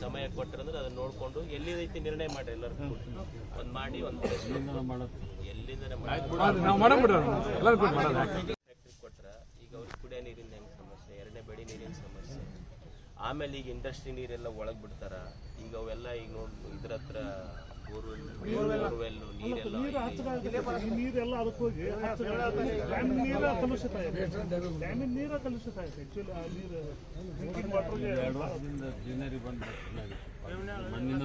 ಸಮಯ ಕೊಟ್ಟರಂದ್ರೆ ಅದನ್ನ ನೋಡ್ಕೊಂಡು ಎಲ್ಲಿದೈತಿ ನಿರ್ಣಯ ಮಾಡಿ ಎಲ್ಲರೂ ಒಂದ್ ಮಾಡಿ ಒಂದ್ ಎಲ್ಲಿಂದ ಫ್ಯಾಕ್ಟ್ರಿ ಕೊಟ್ರ ಈಗ ಅವ್ರಿಗೆ ಕುಡಿಯೋ ನೀರಿನ ಹೆಂಗ್ ಸಮಸ್ಯೆ ಎರಡನೇ ಬೆಳೆ ನೀರಿನ ಸಮಸ್ಯೆ. ಆಮೇಲೆ ಈಗ ಇಂಡಸ್ಟ್ರಿ ನೀರೆಲ್ಲ ಒಳಗ್ ಬಿಡ್ತಾರ. ಈಗ ಅವೆಲ್ಲ ಈಗ ನೋಡ್ ಇದ್ರ ಹತ್ರ ನೀರೆಲ್ಲ ನೀರೆಲ್ಲ ಅದಕ್ಕೆ ನೀರ ಕಲುಷಿತ ನೀರ ಕಲುಷಿತ ಮಣ್ಣಿನ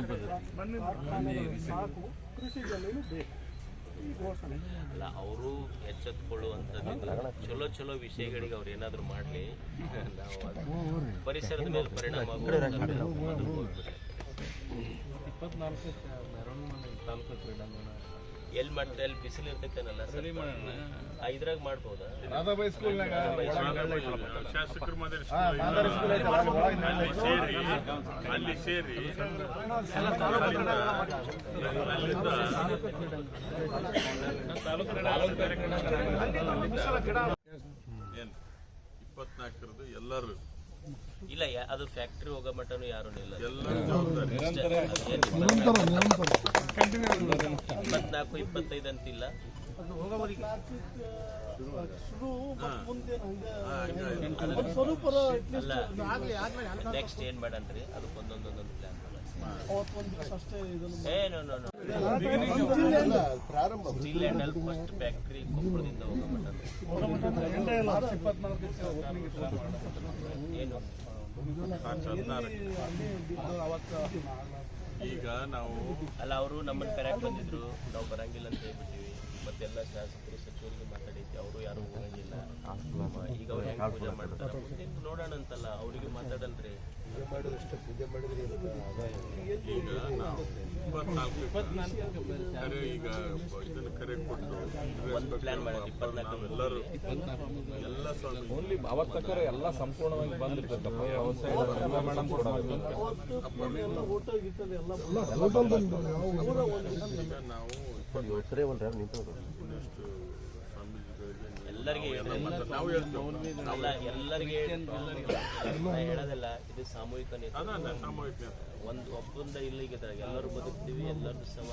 ಸಾಕು ಕೃಷಿ ಬೇಕು ಅಲ್ಲ ಅವರು ಎಚ್ಚೆತ್ಕೊಳ್ಳುವಂಥದ್ದು ಚಲೋ ಚಲೋ ವಿಷಯಗಳಿಗೆ ಅವ್ರು ಏನಾದರೂ ಮಾಡಲಿ. ಪರಿಸರದ ಮೇಲೆ ಪರಿಣಾಮ ಆಗುವಂಥದ್ದು ತಾಲೂಕು ಕ್ರೀಡಾಂಗಣ. ಎಲ್ಲಿ ಮಾಡ್ತಾರೆ? ಅಲ್ಲಿ ಬಿಸಿಲು ಇರ್ತೈತೇನಲ್ಲ ಇದ್ರಾಗ ಮಾಡ್ಬೋದಾ? ಶಾಸಕರ ಮಾದರಿ ಅಲ್ಲಿ ಸೇರಿ ಅಲ್ಲಿ ಸೇರಿ. ಏನು? ಇಪ್ಪತ್ನಾಲ್ಕರದು ಎಲ್ಲರೂ ಇಲ್ಲ ಯಾ- ಅದು ಫ್ಯಾಕ್ಟ್ರಿ ಹೋಗೋ ಮಟ್ಟನು ಯಾರು ಇಲ್ಲ ಎಲ್ಲರೂ ಜವಾಬ್ದಾರಿ. ಇಪ್ಪತ್ನಾಲ್ಕು ಇಪ್ಪತ್ತೈದು ಅಂತಿಲ್ಲ. ನೆಕ್ಸ್ಟ್ ಏನ್ ಮಾಡಂತ್ರಿ? ಅದಕ್ಕೆ ಒಂದೊಂದೊಂದೊಂದು ಪ್ಲಾನ್ ಅಲ್ಲಿ ಫಸ್ಟ್ ಫ್ಯಾಕ್ಟ್ರಿ ಕೊಪ್ಪಳದಿಂದ ಹೋಗೋ ಮಟ್ಟ ಏನು? ಈಗ ನಾವು ಅಲ್ಲ ಅವರು ನಮ್ಮನ್ನ ಕರೆಕ್ಟ್ ಬಂದಿದ್ರು. ನಾವು ಬರಂಗಿಲ್ಲ ಅಂತ ಹೇಳ್ಬಿಟ್ಟಿವಿ. ಮತ್ತೆಲ್ಲ ಶಾಸಕರು ಸಚಿವರಿಗೆ ಮಾತಾಡಿದ್ವಿ. ಅವರು ಯಾರು ಹೋಗಂಗಿಲ್ಲ. ಈಗ ಅವ್ರು ಹೆಂಗ್ ಪೂಜೆ ಮಾಡ್ತಾರೆ? ನೋಡೋಣ ಅಂತಲ್ಲ ಅವರಿಗೆ ಮಾತಾಡಲ್ರಿ. ಈಗ ನಾವು ಇಪ್ಪತ್ನಾಲ್ಕು ಈಗ ಇದನ್ನ ಕರೆ ಕೊಟ್ಟು ಒಂದು ಪ್ಲಾನ್ ಮಾಡಿದ್ವಿ ಇಪ್ಪತ್ನಾಲ್ಕು ನಾವೆಲ್ಲರೂ ಎಲ್ಲ ಸ್ವಾಮಿ ಅವತ್ತಕ್ಕರ ಎಲ್ಲ ಸಂಪೂರ್ಣವಾಗಿ ಬಂದಿರ್ತಕ್ಕಪ್ಪ ಎಲ್ಲ ಮೇಡಮ್ ಅವತ್ತು ಸ್ವಾಮೀಜಿಗಳಿಗೆ ಎಲ್ಲರಿಗೆ ಹೇಳೋದಿಲ್ಲ. ಇದು ಸಾಮೂಹಿಕ ನೇತೃತ್ವ. ಅದ ಸಾಮೂಹಿಕ ಒಂದು ಒಬ್ಬಂದ ಇಲ್ಲಿಗೆ ಎಲ್ಲರೂ ಬದುಕ್ತೀವಿ ಎಲ್ಲರೂ ಸಮ